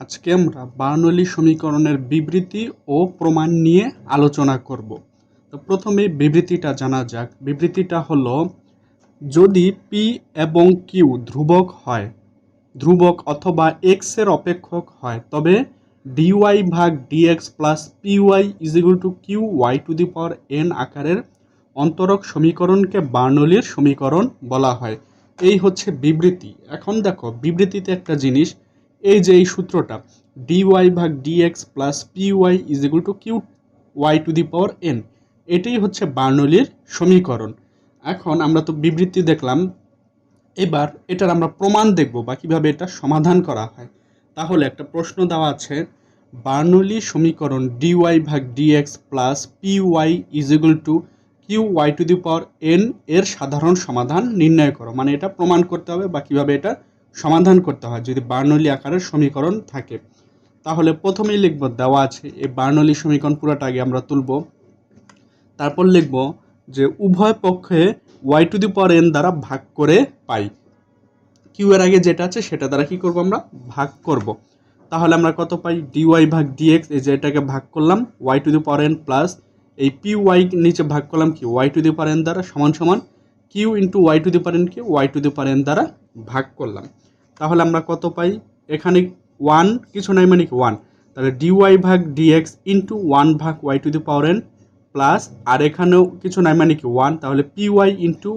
আজকে আমরা বার্নলি সমীকরণের বিবৃতি ও প্রমাণ নিয়ে আলোচনা করব। তো প্রথমে বিবৃতিটা জানা যাক। বিবৃতিটা হলো, যদি পি এবং কিউ ধ্রুবক হয়, ধ্রুবক অথবা এক্সের অপেক্ষক হয়, তবে ডিওয়াই ভাগ D X plus P Y is equal to Q Y to the power N আকারের অন্তরক সমীকরণকে বার্নৌলির সমীকরণ বলা হয়। এই হচ্ছে বিবৃতি। এখন দেখো, বিবৃতিতে একটা জিনিস এই যে এই সূত্রটা ডিওয়াই ভাগ D X plus P Y is equal to Q Y to the power N এটাই হচ্ছে বার্নৌলির সমীকরণ। এখন আমরা তো বিবৃতি দেখলাম, এবার এটার আমরা প্রমাণ দেখব বা কীভাবে এটা সমাধান করা হয়। তাহলে একটা প্রশ্ন দেওয়া আছে, বার্নৌলি সমীকরণ ডিওয়াই ভাগ D X plus P Y is equal to Q Y to the power N এর সাধারণ সমাধান নির্ণয় করো। মানে এটা প্রমাণ করতে হবে বা কীভাবে এটা সমাধান করতে হয় যদি বার্নলি আকারের সমীকরণ থাকে। তাহলে প্রথমেই লিখব দেওয়া আছে, এই বার্নলি সমীকরণ পুরোটা আগে আমরা তুলব। তারপর লিখব যে উভয় পক্ষে Y to the power N দ্বারা ভাগ করে পাই। কিউ এর আগে যেটা আছে সেটা দ্বারা কি করব আমরা? ভাগ করব। তাহলে আমরা কত পাই? ডিওয়াই ভাগ ডিএক্স এই যে এটাকে ভাগ করলাম Y to the power N plus এই পি ওয়াই নিচে ভাগ করলাম কি? Y to the power N দ্বারা সমান সমান Q into Y to the power কি Y to the power N দ্বারা ভাগ করলাম। তাহলে আমরা কত পাই? এখানে ওয়ান কিছু নাই মানে ওয়ান তাহলে ডিওয়াই ভাগ ডিএক্স ইন্টু ওয়ান ভাগ Y to the power N plus আর এখানেও কিছু নাই মানে কি ওয়ান তাহলে পি ওয়াই ইন্টু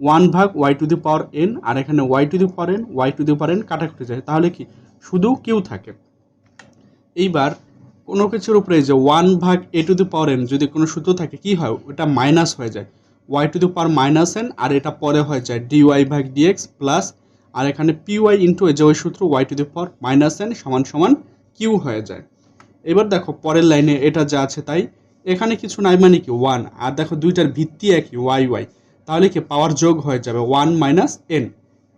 ওয়ান ভাগ Y to the power N আর এখানে Y to the power N Y to the power N কাটাকুটি যায়। তাহলে কি? শুধু কিউ থাকে। এইবার কোনো কিছুর উপরে যে ওয়ান ভাগ এ টু দি পাওয়ার এন যদি কোনো সূত্র থাকে, কি হয়? ওটা মাইনাস হয়ে যায়। Y to the power minus N আর এটা পরে হয়ে যায় ডিওয়াই ভাগ ডিএক্স প্লাস আর এখানে পি ওয়াই ইন্টু যে ওই সূত্র Y to the power minus N সমান সমান কিউ হয়ে যায়। এবার দেখো পরের লাইনে এটা যা আছে তাই। এখানে কিছু নাই মানে কি? ওয়ান আর দেখো দুইটার ভিত্তি একই ওয়াই ওয়াই তাহলে কি পাওয়ার যোগ হয়ে যাবে ওয়ান মাইনাস এন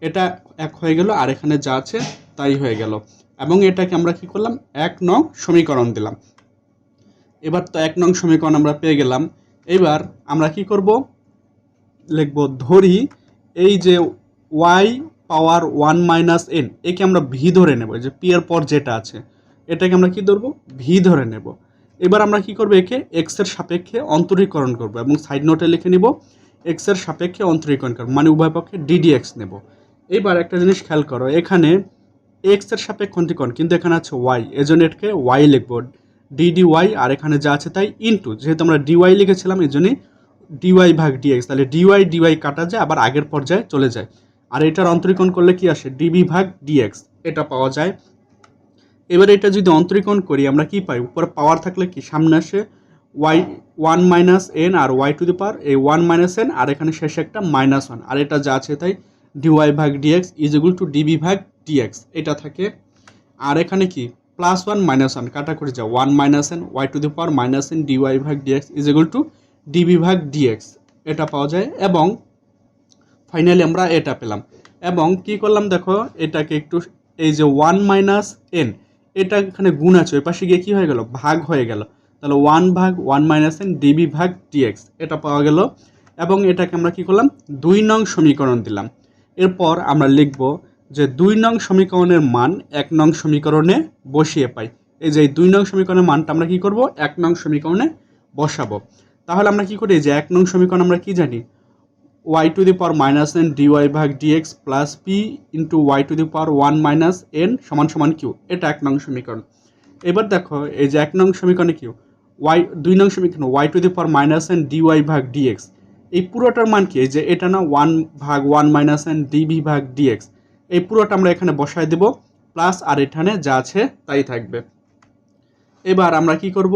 এটা এক হয়ে গেল আর এখানে যা আছে তাই হয়ে গেল। এবং এটাকে আমরা কি করলাম? এক নং সমীকরণ দিলাম। এবার তো এক নং সমীকরণ আমরা পেয়ে গেলাম। এবার আমরা কি করব? লিখব ধরি এই যে Y power one minus N, একে আমরা ভি ধরে নেব যে পি এর পর যেটা আছে, এটাকে আমরা কি ধরবো? ভি ধরে নেব। এবার আমরা কি করব? একে এক্সের সাপেক্ষে অন্তরীকরণ করব এবং সাইড নোটে লিখে নিব এক্সের সাপেক্ষে অন্তরীকরণ করব মানে উভয় পক্ষে ডিডি এক্স নেব। এবার একটা জিনিস খেয়াল করো, এখানে এক্সের সাপেক্ষে অন্তরীকরণ, কিন্তু এখানে আছে ওয়াই এজন্য এটাকে ওয়াই লিখব ডিডি ওয়াই আর এখানে যা আছে তাই ইনটু যেহেতু আমরা ডিওয়াই লিখেছিলাম এই জন্যই ডিওয়াই ভাগ ডিএক্স তাহলে ডিওয়াই ডিওয়াই কাটা যায়, আবার আগের পর্যায়ে চলে যায়। আর এটার অন্তরীকরণ করলে কি আসে? ডিবি ভাগ ডিএক্স এটা পাওয়া যায়। এবার এটা যদি অন্তরীকরণ করি, আমরা কি পাই? উপরে পাওয়ার থাকলে কি? সামনে আসে ওয়াই ওয়ান মাইনাস এন আর ওয়াই টু দি পাওয়ার এই ওয়ান মাইনাস এন আর এখানে শেষে একটা মাইনাস ওয়ান আর এটা যা আছে তাই ডিওয়াই ভাগ D X is equal to D V ভাগ ডিএক্স এটা থাকে। আর এখানে কি? প্লাস ওয়ান মাইনাস ওয়ান কাটা করে যায় one minus N Y to the power minus N D Y ভাগ D X is equal to D V ভাগ ডিএক্স এটা পাওয়া যায়। এবং ফাইনালি আমরা এটা পেলাম। এবং কি করলাম দেখো, এটাকে একটু এই যে ওয়ান মাইনাস এন এটা এখানে গুণ আছে, ওই পাশে গিয়ে কী হয়ে গেল? ভাগ হয়ে গেল। তাহলে ওয়ান ভাগ one minus N D V ভাগ ডিএক্স এটা পাওয়া গেল। এবং এটাকে আমরা কি করলাম? দুই নং সমীকরণ দিলাম। এরপর আমরা লিখব যে দুই নং সমীকরণের মান এক নং সমীকরণে বসিয়ে পাই। এই যে দুই নং সমীকরণের মানটা আমরা কি করব? এক নং সমীকরণে বসাবো। তাহলে আমরা কি করি? যে এক নং সমীকরণ আমরা কি জানি? Y to the power minus N D Y ভাগ D X plus P into Y to the power one minus N সমান সমান কিউ এটা এক নং সমীকরণ। এবার দেখো, এই যে এক নং সমীকরণে কিউ ওয়াই দুই নং সমীকরণ Y to the power minus N D Y ভাগ ডিএক্স এই পুরোটার মান কি? যে এটা না ওয়ান ভাগ one minus N D V ভাগ ডিএক্স এই পুরোটা আমরা এখানে বসায় দেব প্লাস আর এখানে যা আছে তাই থাকবে। এবার আমরা কি করব?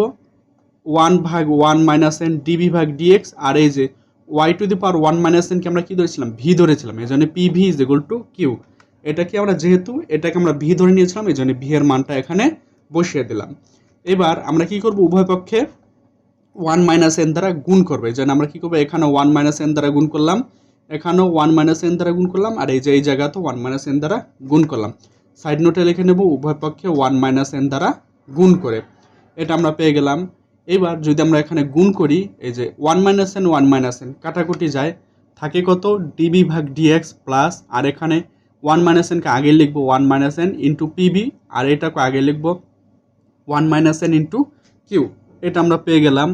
ওয়ান ভাগ one minus N D V ভাগ ডিএক্স আর এই যে Y to the power one minus NK আমরা কী ধরেছিলাম? ভি ধরেছিলাম। এই জন্য P V is equal to Q এটাকে আমরা যেহেতু, এটাকে আমরা ভি ধরে নিয়েছিলাম, এই জন্য ভি এর মানটা এখানে বসিয়ে দিলাম। এবার আমরা কি করব? উভয় পক্ষে ওয়ান মাইনাস এন দ্বারা গুণ করব। জন্য আমরা কী করব? এখানে ওয়ান মাইনাস এন দ্বারা গুণ করলাম। এখানেও ওয়ান মাইনাস এন দ্বারা গুণ করলাম। আর এই যে, এই জায়গাতেও ওয়ান মাইনাস এন দ্বারা গুণ করলাম। সাইড নোটে লিখে নেব, উভয় পক্ষে ওয়ান মাইনাস এন দ্বারা গুণ করে। এটা আমরা পেয়ে গেলাম। এবার যদি আমরা এখানে গুণ করি, এই যে one minus N one minus N কাটাকুটি যায়, থাকে কত? ডিবি ভাগ ডিএক্স প্লাস আর এখানে ওয়ান মাইনাস এনকে আগে লিখব one minus N into P V আর এটাকে আগে লিখব one minus N into Q এটা আমরা পেয়ে গেলাম।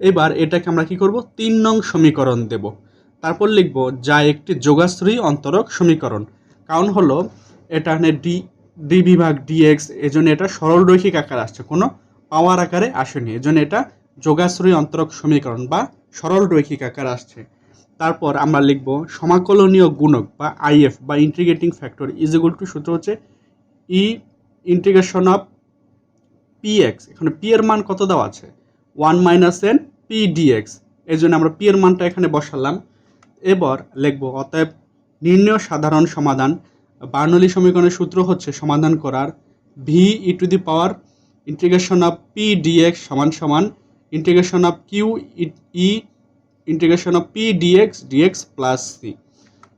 এবার এটাকে আমরা কি করব? তিন নং সমীকরণ দেব। তারপর লিখব যা একটি যোগাশ্রয়ী অন্তরক সমীকরণ। কারণ হলো এটা ডি ডি বিভাগ ডিএক্স এজন্য এটা সরলরৈখিক আকার আসছে। কোনো পাওয়ার আকারে আসেনি। এজন্য এটা যোগাশ্রয়ী অন্তরক সমীকরণ বা সরল রৈখিক আকার আসছে। তারপর আমরা লিখব সমাকলনীয় গুণক বা আইএফ বা integrating factor is equal to সূত্র হচ্ছে E integration of P X এখানে পি এর মান কত দেওয়া আছে? One minus N P D X এই জন্য আমরা পি এর মানটা এখানে বসালাম। এবার লিখব, অতএব নির্ণয় সাধারণ সমাধান। বার্নলি সমীকরণের সূত্র হচ্ছে সমাধান করার V E to the power integration of P D X সমান সমান integration of Q E integration of P D X D X plus C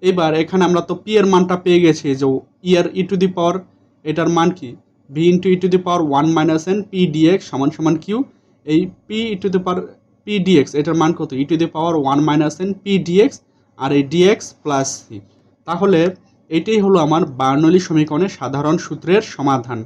এবার এখানে আমরা তো পি এর মানটা পেয়ে গেছি যে ইয়ার ই টু দি পাওয়ার এটার মান কি? V into E to the power one minus N P D X সমান সমান কিউ এই P E to the power P D X এটার মান কত? E to the power one minus N P D X আর এই dx plus C তাহলে, এটাই হলো আমার বার্নলি সমীকরণের সাধারণ সূত্রের সমাধান।